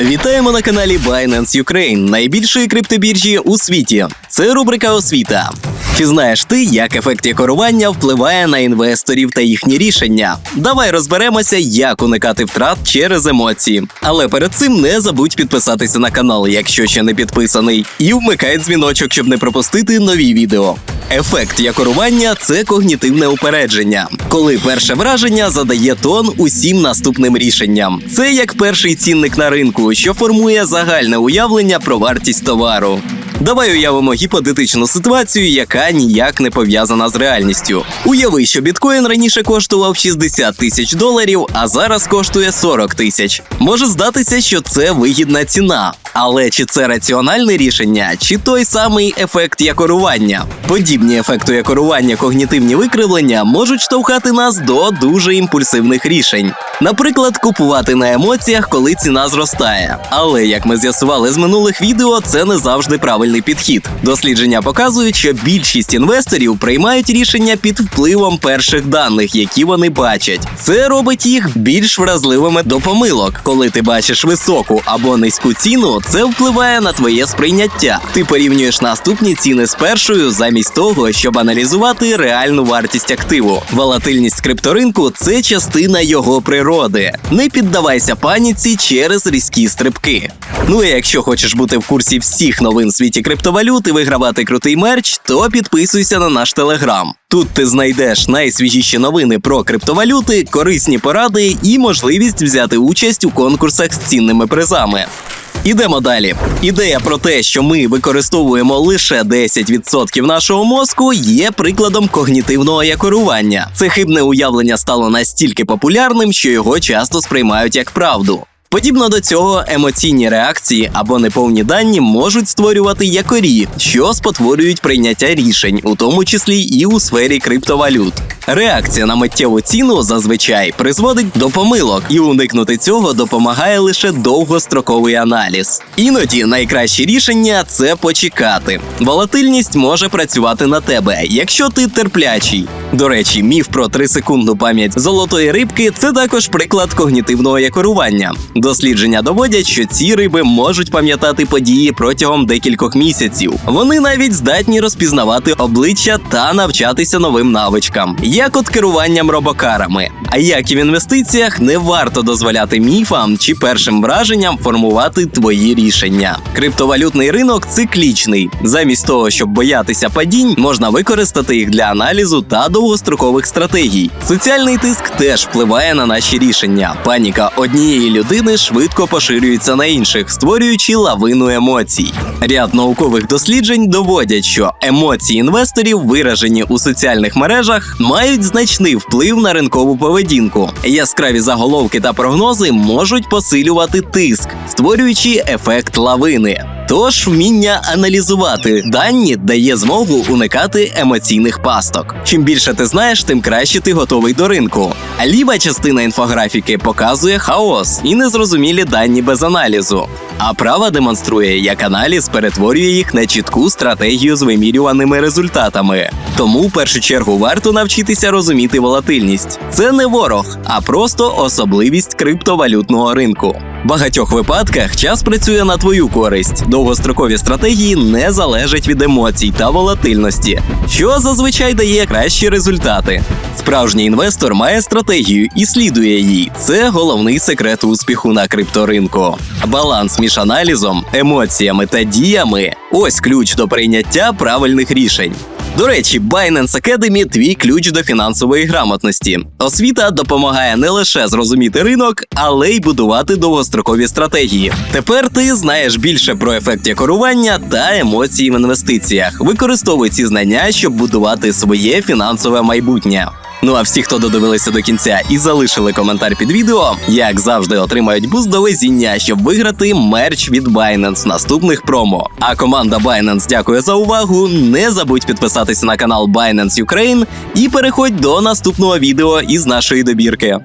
Вітаємо на каналі Binance Ukraine, найбільшої криптобіржі у світі. Це рубрика освіта. Чи знаєш ти, як ефект якорування впливає на інвесторів та їхні рішення? Давай розберемося, як уникати втрат через емоції. Але перед цим не забудь підписатися на канал, якщо ще не підписаний, і вмикай дзвіночок, щоб не пропустити нові відео. Ефект якорування це когнітивне упередження, коли перше враження задає тон усім наступним рішенням. Це як перший цінник на ринку, що формує загальне уявлення про вартість товару. Давай уявимо гіпотетичну ситуацію, яка ніяк не пов'язана з реальністю. Уяви, що біткоін раніше коштував 60 тисяч доларів, а зараз коштує 40 тисяч. Може здатися, що це вигідна ціна. Але чи це раціональне рішення, чи той самий ефект якорування? Подібні ефекту якорування когнітивні викривлення можуть штовхати нас до дуже імпульсивних рішень. Наприклад, купувати на емоціях, коли ціна зростає. Але як ми з'ясували з минулих відео, це не завжди правильний підхід. Дослідження показують, що більшість інвесторів приймають рішення під впливом перших даних, які вони бачать. Це робить їх більш вразливими до помилок. Коли ти бачиш високу або низьку ціну, це впливає на твоє сприйняття. Ти порівнюєш наступні ціни з першою, замість того, щоб аналізувати реальну вартість активу. Волатильність крипторинку це частина його природи. Не піддавайся паніці через різкі стрибки. Ну і якщо хочеш бути в курсі всіх новин в світі криптовалют і вигравати крутий мерч, то підписуйся на наш телеграм. Тут ти знайдеш найсвіжіші новини про криптовалюти, корисні поради і можливість взяти участь у конкурсах з цінними призами. Ідемо далі. Ідея про те, що ми використовуємо лише 10% нашого мозку, є прикладом когнітивного якорування. Це хибне уявлення стало настільки популярним, що його часто сприймають як правду. Подібно до цього, емоційні реакції або неповні дані можуть створювати якорі, що спотворюють прийняття рішень, у тому числі і у сфері криптовалют. Реакція на миттєву ціну зазвичай призводить до помилок, і уникнути цього допомагає лише довгостроковий аналіз. Іноді найкраще рішення це почекати. Волатильність може працювати на тебе, якщо ти терплячий. До речі, міф про 3-секундну пам'ять золотої рибки це також приклад когнітивного якорування. Дослідження доводять, що ці риби можуть пам'ятати події протягом декількох місяців. Вони навіть здатні розпізнавати обличчя та навчатися новим навичкам, як от керуванням робокарами. А як і в інвестиціях, не варто дозволяти міфам чи першим враженням формувати твої рішення. Криптовалютний ринок циклічний. Замість того, щоб боятися падінь, можна використати їх для аналізу та довгострокових стратегій. Соціальний тиск теж впливає на наші рішення. Паніка однієї людини швидко поширюється на інших, створюючи лавину емоцій. Ряд наукових досліджень доводять, що емоції інвесторів, виражені у соціальних мережах, мають значний вплив на ринкову поведінку. Яскраві заголовки та прогнози можуть посилювати тиск, створюючи ефект лавини. Тож вміння аналізувати дані дає змогу уникати емоційних пасток. Чим більше ти знаєш, тим краще ти готовий до ринку. А ліва частина інфографіки показує хаос і незрозумілі дані без аналізу. А права демонструє, як аналіз перетворює їх на чітку стратегію з вимірюваними результатами. Тому в першу чергу варто навчитися розуміти волатильність. Це не ворог, а просто особливість криптовалютного ринку. В багатьох випадках час працює на твою користь. Довгострокові стратегії не залежать від емоцій та волатильності, що зазвичай дає кращі результати. Справжній інвестор має стратегію і слідує їй. Це головний секрет успіху на крипторинку. Баланс між аналізом, емоціями та діями ось ключ до прийняття правильних рішень. До речі, Binance Academy – твій ключ до фінансової грамотності. Освіта допомагає не лише зрозуміти ринок, але й будувати довгострокові стратегії. Тепер ти знаєш більше про ефект якорування та емоції в інвестиціях. Використовуй ці знання, щоб будувати своє фінансове майбутнє. Ну а всі, хто додивилися до кінця і залишили коментар під відео, як завжди отримають буст до везіння, щоб виграти мерч від Binance наступних промо. А команда Binance дякує за увагу. Не забудь підписатися на канал Binance Ukraine і переходь до наступного відео із нашої добірки.